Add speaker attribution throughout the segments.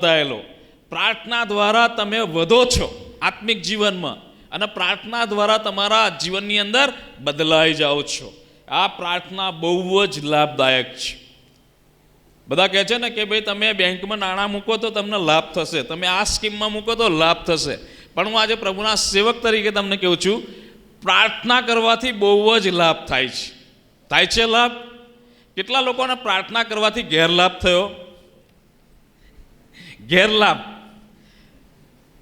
Speaker 1: થયેલો પ્રાર્થના દ્વારા તમે વધો છો આત્મિક જીવનમાં અને પ્રાર્થના દ્વારા તમારા જીવનની અંદર બદલાઈ જાઓ છો. આ પ્રાર્થના બહુ જ લાભદાયક છે. બધા કહે છે ને કે ભાઈ તમે બેંકમાં નાણાં મૂકો તો તમને લાભ થશે. તમે આ સ્કીમમાં મૂકો તો લાભ થશે. પણ હું આજે પ્રભુના સેવક તરીકે તમને કહું છું, પ્રાર્થના કરવાથી બહુ જ લાભ થાય છે. થાય છે લાભ? કેટલા લોકોને પ્રાર્થના કરવાથી ગેરલાભ થયો? ગેરલાભ.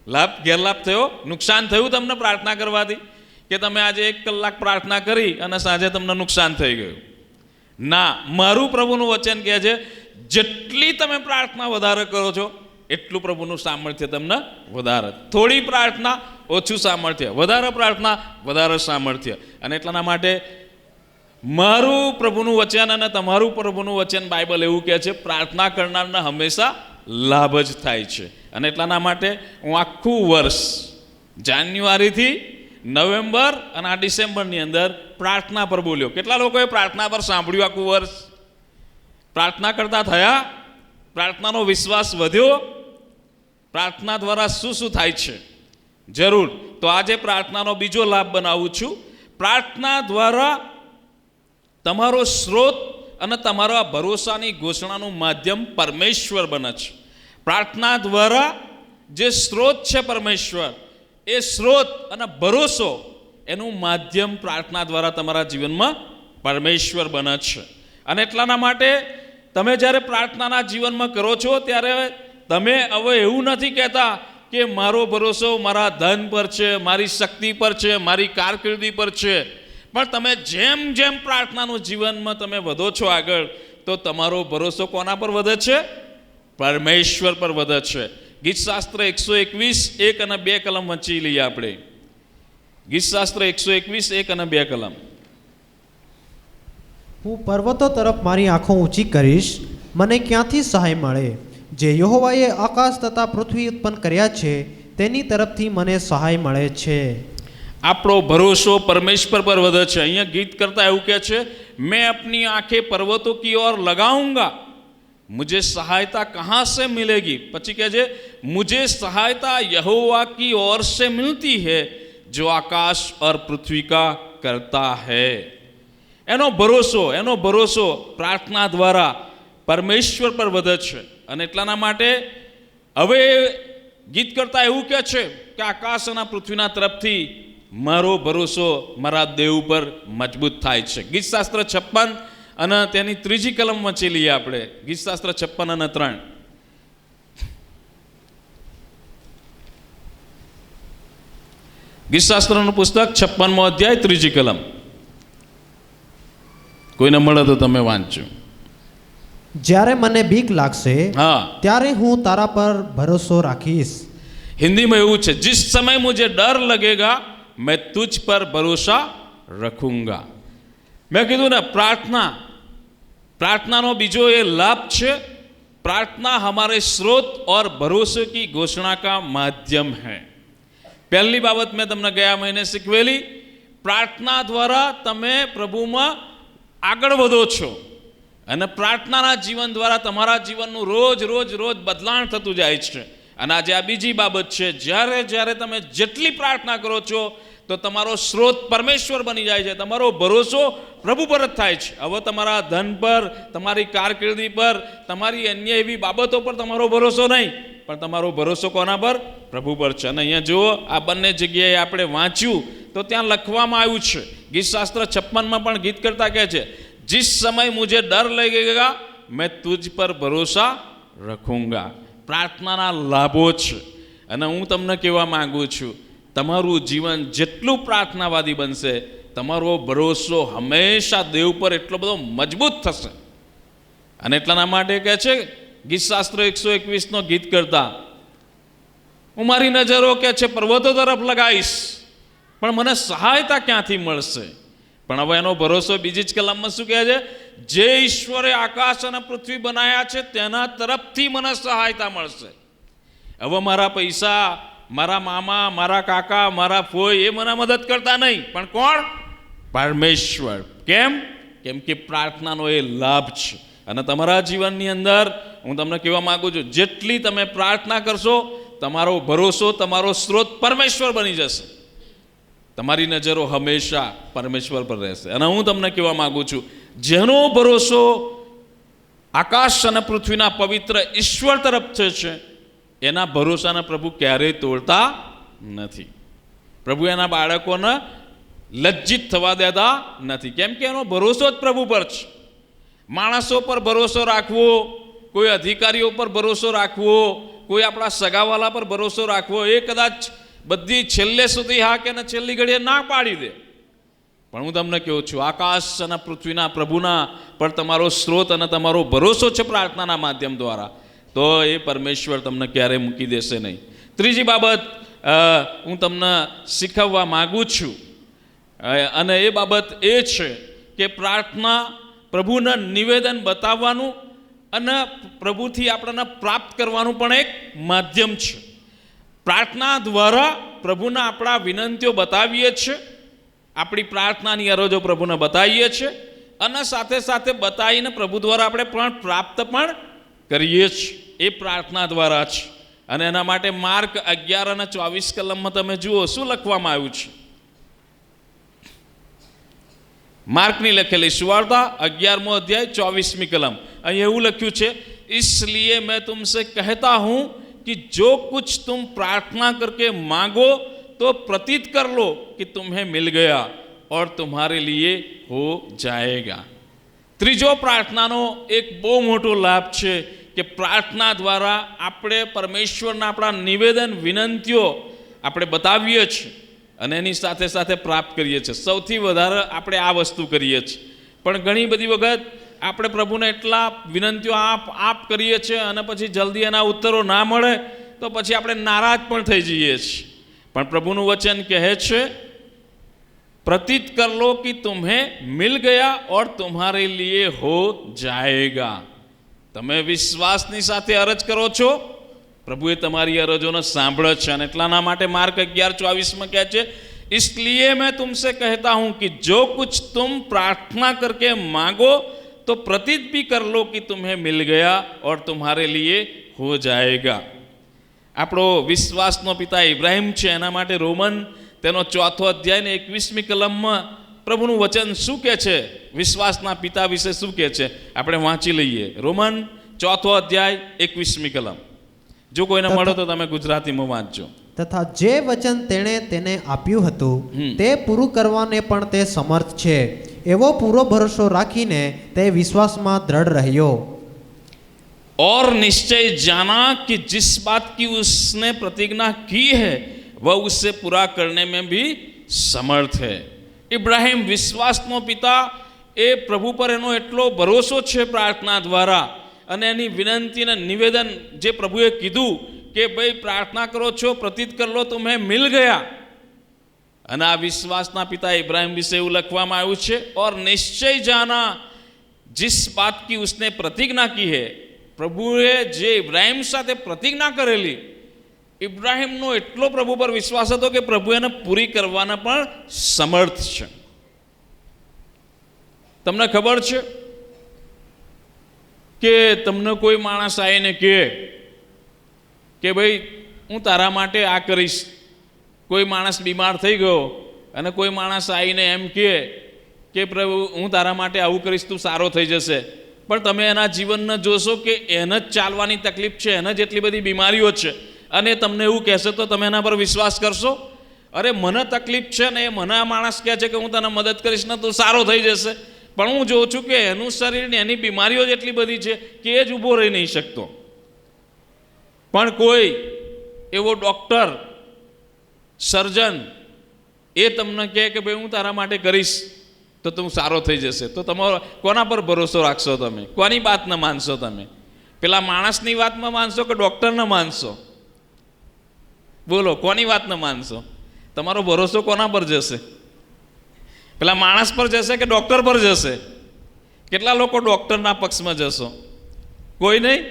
Speaker 1: લાભ, ગેરલાભ થયો? નુકસાન થયું તમને પ્રાર્થના કરવાથી? કે તમે આજે એક કલાક પ્રાર્થના કરી અને સાંજે તમને નુકસાન થઈ ગયું? ના, મારું પ્રભુનું વચન કહે છે, જેટલી તમે પ્રાર્થના વધારે કરો છો, એટલું પ્રભુનું સામર્થ્ય તમને વધારે. થોડી પ્રાર્થના, ઓછું સામર્થ્ય. વધારે પ્રાર્થના, વધારે સામર્થ્ય. અને એટલાના માટે મારું પ્રભુનું વચન અને તમારું પ્રભુનું વચન બાઇબલ એવું કહે છે, પ્રાર્થના કરનારને હંમેશા લાભ જ થાય છે. અને એટલાના માટે હું આખું વર્ષ જાન્યુઆરીથી નવેમ્બર અને આ ડિસેમ્બરની અંદર પ્રાર્થના પર બોલ્યો. કેટલા લોકોએ પ્રાર્થના પર સાંભળ્યું આખું વર્ષ? પ્રાર્થના કરતા થયા, પ્રાર્થનાનો વિશ્વાસ વધ્યો. પ્રાર્થના દ્વારા શું શું થાય છે? જરૂર. તો આજે પ્રાર્થનાનો બીજો લાભ બનાવું છું. પ્રાર્થના દ્વારા તમારો સ્ત્રોત અને તમારો આ ભરોસાની ઘોષણાનું માધ્યમ પરમેશ્વર બને છે. પ્રાર્થના દ્વારા જે સ્ત્રોત છે પરમેશ્વર, એ સ્ત્રોત અને ભરોસો એનું માધ્યમ પ્રાર્થના દ્વારા તમારા જીવનમાં પરમેશ્વર બને છે. અને એટલાના માટે તમે જ્યારે પ્રાર્થનાના જીવનમાં કરો છો, ત્યારે તમે હવે એવું નથી કહેતા કે મારો ભરોસો મારા ધન પર છે, મારી શક્તિ પર છે, મારી કારકિર્દી પર છે. પણ તમે જેમ જેમ પ્રાર્થનાનું જીવનમાં તમે વધો છો આગળ, તો તમારો ભરોસો કોના પર વધે છે? પરમેશ્વર પર વધે છે. ગીતશાસ્ત્ર એકસો એકવીસ, એક અને બે કલમ વંચી લઈએ આપણે. ગીતશાસ્ત્ર એકસો એકવીસ, એક અને બે કલમ.
Speaker 2: હું પર્વતો તરફ મારી આંખો ઊંચી કરીશ, મને ક્યાંથી સહાય મળે? જે યહોવાએ આકાશ તથા પૃથ્વી ઉત્પન્ન કર્યા છે, તેની તરફથી મને સહાય મળે છે.
Speaker 1: આપણો ભરોસો પરમેશ્વર પર વધે છે અહીંયા ગીત કરતા એવું કહે છે मैं अपनी आंखें पर्वतों की ओर लगाऊंगा मुझे सहायता कहाँ से मिलेगी પછી કહે છે मुझे सहायता यहोवा की ओर से मिलती है जो आकाश और पृथ्वी का करता है એનો ભરોસો એનો ભરોસો પ્રાર્થના દ્વારા પરમેશ્વર પર વધે છે અને એટલાના માટે હવે ગીત કરતા એવું કહે છે કે આકાશ અને પૃથ્વીના તરફથી મારો ભરોસો મારા દેવ ઉપર મજબૂત થાય છે. ગીતશાસ્ત્ર છપ્પન અને તેની ત્રીજી કલમ વંચી લઈએ આપણે. ગીતશાસ્ત્ર છપ્પન અને ત્રણ. ગીતશાસ્ત્રનું પુસ્તક છપ્પનમો અધ્યાય ત્રીજી કલમ. કોઈને મળે તો તમે વાંચજો.
Speaker 2: જ્યારે મને ભીખ લાગશે
Speaker 1: હા.
Speaker 2: ત્યારે હું તારા પર ભરોસો રાખીશ.
Speaker 1: હિન્દીમાં એવું છે જીસ સમય મુજે ડર લગેગા મેં તુજ પર ભરોસા રખુંગા મેં કીધું ને પ્રાર્થના પ્રાર્થનાનો બીજો એ લાભ છે પ્રાર્થના हमारे स्रोत ઓર ભરોસે કી ઘોષણા કા માધ્યમ है। પહેલી બાબત મેં તમને ગયા મહિને શીખવેલી પ્રાર્થના દ્વારા તમે પ્રભુમાં આગળ વધો છો અને પ્રાર્થનાના જીવન દ્વારા તમારા જીવનનું રોજ રોજ રોજ બદલાણ થતું જાય છે અને આજે આ બીજી બાબત છે, જ્યારે જ્યારે તમે જેટલી પ્રાર્થના કરો છો, તો તમારો સ્રોત પરમેશ્વર બની જાય છે, તમારો ભરોસો પ્રભુ પર જ થાય છે. હવે તમારા ધન પર, તમારી કારકિર્દી પર, તમારી અન્ય એવી બાબતો પર તમારો ભરોસો નહીં. પણ તમારો ભરોસો કોના પર? પ્રભુ પર છે. અને અહીંયા જુઓ, આ બંને જગ્યાએ આપણે વાંચ્યું, તો ત્યાં લખવામાં આવ્યું છે. ગીતશાસ્ત્ર છપ્પનમાં પણ ગીત કરતા કહે છે, જીસ સમય મુજે ડર લઈ ગયા મેં તુજ પર ભરોસા રખુંગા. પ્રાર્થનાના લાભો છે. અને હું તમને કહેવા માગું છું, તમારું જીવન જેટલું પ્રાર્થનાવાદી બનશે, તમારો ભરોસો હંમેશા દેવ પર એટલો બધો મજબૂત થશે. અને એટલાના માટે કહે છે, ગીતશાસ્ત્ર એકસો એકવીસનો ગીત કરતા, હું મારી નજરો કે છે પર્વતો તરફ લગાવીશ, પણ મને સહાયતા ક્યાંથી મળશે? પણ હવે એનો ભરોસો બીજી જ કલામમાં શું કહે છે? જે ઈશ્વરે આકાશ અને પૃથ્વી બનાવ્યા છે, તેના તરફથી મને સહાયતા મળશે. હવે મારા પૈસા, મારા મામા, મારા કાકા, મારા ફોઈ એ મને મદદ કરતા નહીં. પણ કોણ? પરમેશ્વર. કેમ? કેમ કે પ્રાર્થનાનો એ લાભ છે. અને તમારા જીવનની અંદર હું તમને કહેવા માગું છું, જેટલી તમે પ્રાર્થના કરશો, તમારો ભરોસો, તમારો સ્ત્રોત પરમેશ્વર બની જશે. તમારી નજરો હંમેશા પરમેશ્વર પર રહેશે. અને હું તમને કહેવા માગું છું, જેનો ભરોસો આકાશ અને પૃથ્વીના પવિત્ર ઈશ્વર તરફ છે, એના ભરોસાને પ્રભુ ક્યારેય તોડતા નથી. પ્રભુ એના બાળકોને લજ્જિત થવા દેતા નથી. કેમ કે એનો ભરોસો જ પ્રભુ પર છે. માણસો પર ભરોસો રાખવો, કોઈ અધિકારીઓ પર ભરોસો રાખવો, કોઈ આપણા સગાવાલા પર ભરોસો રાખવો, એ કદાચ બધી છેલ્લે સુધી હા કે છેલ્લી ઘડીએ ના પાડી દે. પણ હું તમને કહું છું, આકાશ અને પૃથ્વીના પ્રભુના પર તમારો સ્ત્રોત અને તમારો ભરોસો છે પ્રાર્થનાના માધ્યમ દ્વારા, તો એ પરમેશ્વર તમને ક્યારેય મૂકી દેશે નહીં. ત્રીજી બાબત હું તમને શીખવવા માગું છું અને એ બાબત એ છે કે પ્રાર્થના પ્રભુને નિવેદન બતાવવાનું અને પ્રભુથી આપણને પ્રાપ્ત કરવાનું પણ એક માધ્યમ છે. પ્રાર્થના દ્વારા પ્રભુના આપણા વિનંતીઓ બતાવીએ છીએ આપણી પ્રાર્થનાની અરજો પ્રભુને બતાવીએ છીએ અને સાથે સાથે બતાવીને પ્રભુ દ્વારા આપણે પણ પ્રાપ્ત પણ કરીએ છીએ. એ પ્રાર્થના દ્વારા છે અને એના માટે માર્ક અગિયાર અને ચોવીસ કલમમાં તમે જુઓ, શું લખવામાં આવ્યું છે? માર્કની લખેલી સુવાર્તા અગિયારમો અધ્યાય ચોવીસમી કલમ. અહીં એવું લખ્યું છે ઇસલીએ મેં તુમસે કહેતા હું कि जो कुछ तुम प्रार्थना करके मांगो तो प्रतीत कर लो कि तुम्हें मिल गया और तुम्हारे लिए हो जाएगा ત્રીજો પ્રાર્થનાનો એક બહુ મોટો લાભ છે કે પ્રાર્થના દ્વારા આપણે પરમેશ્વરના આપણા નિવેદન વિનંતીઓ આપણે બતાવીએ છીએ અને એની સાથે સાથે પ્રાપ્ત કરીએ છીએ સૌથી વધારે આપણે આ વસ્તુ કરીએ છીએ પણ ઘણી બધી વખત આપણે પ્રભુને એટલા વિનંતીઓ આપ આપ કરીએ છીએ અને પછી જલ્દી એના ઉત્તરો ના મળે તો પછી આપણે નારાજ પણ થઈ જઈએ છીએ પણ પ્રભુનું વચન કહે છે प्रतीत कर लो कि तुम्हें मिल गया और तुम्हारे लिए हो जाएगा તમે વિશ્વાસની સાથે અરજ કરો છો પ્રભુએ તમારી અરજોને સાંભળે છે અને એટલાના માટે માર્ક અગિયાર ચોવીસમાં કહે છે इसलिए मैं तुमसे कहता हूं कि जो कुछ तुम प्रार्थना करके मांगो तो प्रतीत भी कर लो कि तुम्हें मिल गया और तुम्हारे लिए हो जाएगा આપણો વિશ્વાસનો પિતા ઇબ્રાહિમ છે એના માટે રોમન તેનો ચોથો અધ્યાય ને એકવીસમી કલમમાં પ્રભુનું વચન શું કહે છે વિશ્વાસના પિતા વિશે શું કહે છે આપણે વાંચી લઈએ રોમન ચોથો અધ્યાય એકવીસમી કલમ જો કોઈને મળો તો તમે ગુજરાતીમાં વાંચજો
Speaker 2: તથા જે વચન તેણે તેને આપ્યું હતું
Speaker 1: હમ.
Speaker 2: તે પૂરું કરવાને પણ તે સમર્થ છે એવો પૂરો ભરોસો રાખીને તે વિશ્વાસમાં દ્રઢ રહ્યો
Speaker 1: और निश्चय जाना कि जिस बात की उसने प्रतिज्ञा की है वह उससे पूरा करने में भी समर्थ है ઇબ્રાહિમ વિશ્વાસનો પિતા એ પ્રભુ પર એનો એટલો ભરોસો છે પ્રાર્થના દ્વારા અને એની વિનંતી અને નિવેદન જે પ્રભુએ કીધું કે ભાઈ પ્રાર્થના કરો છો પ્રતીત કર લો તો મેં મિલ ગયા અને આ વિશ્વાસના પિતા ઇબ્રાહિમ વિશે એવું લખવામાં આવ્યું છે ઓર નિશ્ચય જાના जिस बात की उसने प्रतिज्ञा की है પ્રભુએ જે ઇબ્રાહિમ સાથે પ્રતિજ્ઞા કરેલી ઇબ્રાહિમનો એટલો પ્રભુ પર વિશ્વાસ હતો કે પ્રભુ એને પૂરી કરવાના પણ સમર્થ છે તમને ખબર છે કે તમને કોઈ માણસ આવીને કહે કે ભાઈ હું તારા માટે આ કરીશ કોઈ માણસ બીમાર થઈ ગયો અને કોઈ માણસ આવીને એમ કહે કે પ્રભુ, હું તારા માટે આવું કરીશ, તું સારો થઈ જશે. પણ તમે એના જીવનને જોશો કે એને જ ચાલવાની તકલીફ છે, એને જ એટલી બધી બીમારીઓ છે. અને તમને એવું કહેશે તો તમે એના પર વિશ્વાસ કરશો? અરે, મને તકલીફ છે ને એ મને આ માણસ કહે છે કે હું તને મદદ કરીશ ને તું સારો થઈ જશે. પણ હું જોઉં છું કે એનું શરીર ને એની બીમારીઓ જ એટલી બધી છે કે એ જ ઊભો રહી નહીં શકતો. પણ કોઈ એવો ડૉક્ટર સર્જન, એ તમને કહે કે ભાઈ હું તારા માટે કરીશ, તો તું સારો થઈ જશે. તો તમારો, કોના પર ભરોસો રાખશો તમે? કોની વાતને માનશો તમે? પેલા માણસની વાતમાં માનશો કે ડૉક્ટરને માનશો? બોલો, કોની વાતને માનશો? તમારો ભરોસો કોના પર જશે? પેલા માણસ પર જશે કે ડૉક્ટર પર જશે? કેટલા લોકો ડૉક્ટરના પક્ષમાં જશો? કોઈ નહીં?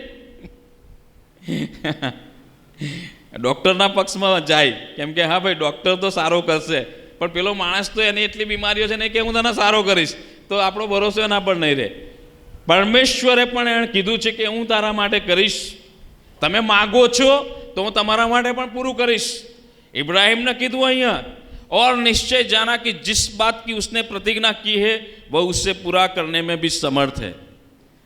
Speaker 1: ડૉક્ટરના પક્ષમાં જાય કેમ કે હા ભાઈ ડૉક્ટર તો સારો કરશે પણ પેલો માણસ તો એની એટલી બીમારીઓ છે ને કે હું તને સારો કરીશ તો આપણો ભરોસો એના પર નહીં રહે પરમેશ્વરે પણ એણે કીધું છે કે હું તારા માટે કરીશ તમે માગો છો તો હું તમારા માટે પણ પૂરું કરીશ इब्राहिम ने કીધું અહીંયા और निश्चय जाना कि जिस बात की उसने प्रतिज्ञा की है वह उससे पूरा करने में भी समर्थ है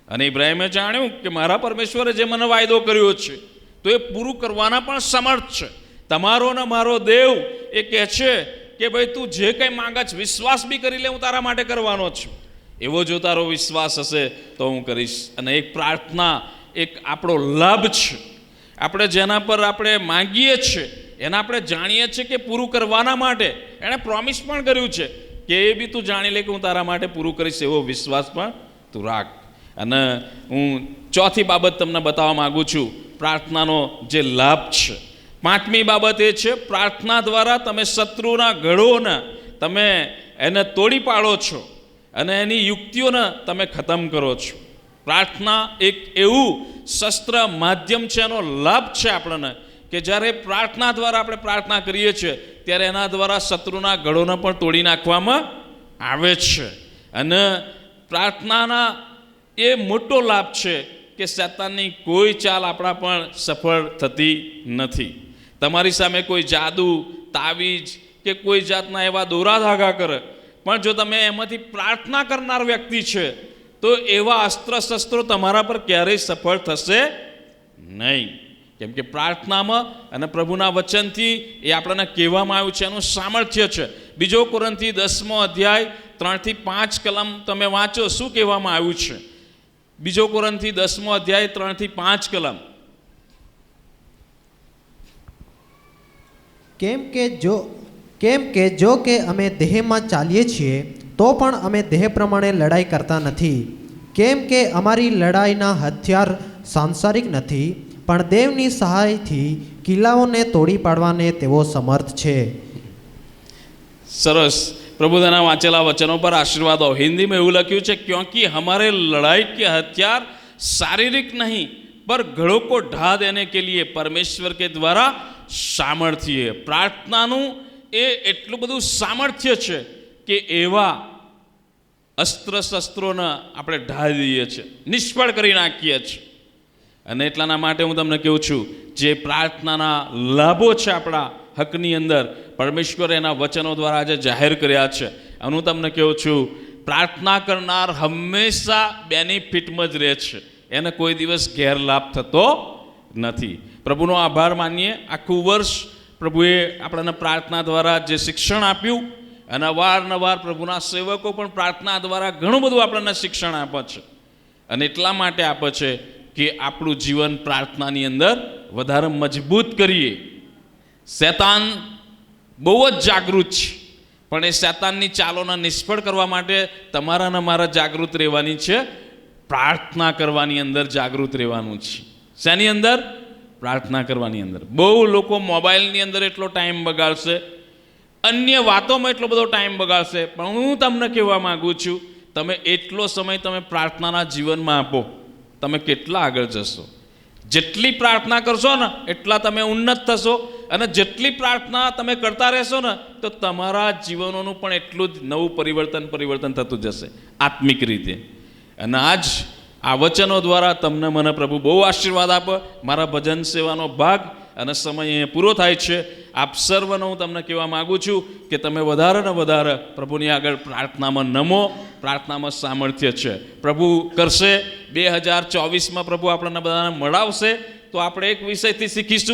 Speaker 1: અને ઇબ્રાહિમે જાણ્યું કે મારા પરમેશ્વરે જે મને વાયદો કર્યો છે તો એ પૂરું કરવાના પણ સમર્થ છે. તમારો ને મારો દેવ એ કહે છે કે ભાઈ તું જે કંઈ માંગે છે, વિશ્વાસ બી કરી લે, હું તારા માટે કરવાનો છું. એવો જો તારો વિશ્વાસ હશે તો હું કરીશ. અને એક પ્રાર્થના, એક આપણો લાભ છે. આપણે જેના પર આપણે માંગીએ છીએ, એને આપણે જાણીએ છીએ કે પૂરું કરવાના માટે. એણે પ્રોમિસ પણ કર્યું છે કે એ બી તું જાણી લે કે હું તારા માટે પૂરું કરીશ, એવો વિશ્વાસ પણ તું રાખ. અને હું ચોથી બાબત તમને બતાવવા માગું છું. પ્રાર્થનાનો જે લાભ છે. પાંચમી બાબત એ છે, પ્રાર્થના દ્વારા તમે શત્રુના ગળોને તમે એને તોડી પાડો છો અને એની યુક્તિઓને તમે ખતમ કરો છો. પ્રાર્થના એક એવું શસ્ત્ર માધ્યમ છે, એનો લાભ છે આપણને કે જ્યારે પ્રાર્થના દ્વારા આપણે પ્રાર્થના કરીએ છીએ, ત્યારે એના દ્વારા શત્રુના ગળોને પણ તોડી નાખવામાં આવે છે. અને પ્રાર્થનાના એ મોટો લાભ છે કે શેતાનની કોઈ ચાલ આપણા પણ સફળ થતી નથી. તમારી સામે કોઈ જાદુ, તાવીજ કે કોઈ જાતના એવા દોરા ધાગા કરે. પણ જો તમે એમાંથી પ્રાર્થના કરનાર વ્યક્તિ છે, તો એવા અસ્ત્ર શસ્ત્રો તમારા પર ક્યારેય સફળ થશે નહીં. કેમ કે પ્રાર્થનામાં અને પ્રભુના વચનથી એ આપણને કહેવામાં આવ્યું છે, એનું સામર્થ્ય છે. બીજો કોરંથી દસમો અધ્યાય ત્રણથી પાંચ કલમ તમે વાંચો, શું કહેવામાં આવ્યું છે? બીજો કોરંથી દસમો અધ્યાય ત્રણથી પાંચ કલમ.
Speaker 2: કેમ કે જો કેમ કે જો કે અમે દેહમાં ચાલીએ છીએ તો પણ અમે દેહ પ્રમાણે લડાઈ કરતા નથી. કેમ કે અમારી લડાઈના હથિયાર સાંસારિક નથી પણ દેવની સહાયથી કિલ્લાઓને તોડી પાડવાને તેઓ સમર્થ છે.
Speaker 1: સરસ. પ્રભુદાના વાંચેલા વચનો પર આશીર્વાદો હિન્દીમાં એવું લખ્યું છે, ક્યોંકિ હમારે લડાઈ કે હથિયાર શારીરિક નહીં, પર ઘડો કો ઢા દેને કે લીએ પરમેશ્વર કે દ્વારા સામર્થ્ય પ્રાર્થનાનું એ એટલું બધું સામર્થ્ય છે કે એવા અસ્ત્ર શસ્ત્રોને આપણે ઢાળી દઈએ છીએ, નિષ્ફળ કરી નાખીએ છીએ. અને એટલાના માટે હું તમને કહું છું, જે પ્રાર્થનાના લાભો છે આપણા હકની અંદર પરમેશ્વરે એના વચનો દ્વારા આજે જાહેર કર્યા છે. અને હું તમને કહું છું, પ્રાર્થના કરનાર હંમેશા બેનિફિટમાં જ રહે છે. એને કોઈ દિવસ ગેરલાભ થતો નથી. પ્રભુનો આભાર માનીએ. આખું વર્ષ પ્રભુએ આપણને પ્રાર્થના દ્વારા જે શિક્ષણ આપ્યું, અને અવારનવાર પ્રભુના સેવકો પણ પ્રાર્થના દ્વારા ઘણું બધું આપણને શિક્ષણ આપે છે. અને એટલા માટે આપે છે કે આપણું જીવન પ્રાર્થનાની અંદર વધારે મજબૂત કરીએ. શેતાન બહુ જ જાગૃત છે. પણ એ શેતાનની ચાલોને નિષ્ફળ કરવા માટે તમારાને મારા જાગૃત રહેવાની છે, પ્રાર્થના કરવાની અંદર જાગૃત રહેવાનું છે. શેની અંદર? પ્રાર્થના કરવાની અંદર. બહુ લોકો મોબાઈલની અંદર એટલો ટાઈમ બગાડશે, અન્ય વાતોમાં એટલો બધો ટાઈમ બગાડશે, પણ હું તમને કહેવા માગું છું, તમે એટલો સમય તમે પ્રાર્થનાના જીવનમાં આપો, તમે કેટલા આગળ જશો? જેટલી પ્રાર્થના કરશો ને, એટલા તમે ઉન્નત થશો. અને જેટલી પ્રાર્થના તમે કરતા રહેશો ને, તો તમારા જીવનોનું પણ એટલું જ નવું પરિવર્તન પરિવર્તન થતું જશે, આત્મિક રીતે. અને આજ આ વચનો દ્વારા તમને મને પ્રભુ બહુ આશીર્વાદ આપો, મારા ભજન સેવાનો ભાગ અને સમય અહીંયા પૂરો થાય છે. આપ સર્વનો હું તમને કહેવા માગું છું કે તમે વધારે ને વધારે પ્રભુની આગળ પ્રાર્થનામાં નમો, પ્રાર્થનામાં સામર્થ્ય છે. પ્રભુ કરશે, બે હજાર ચોવીસમાં પ્રભુ આપણને બધાને મળાવશે. તો આપણે એક વિષયથી શીખીશું.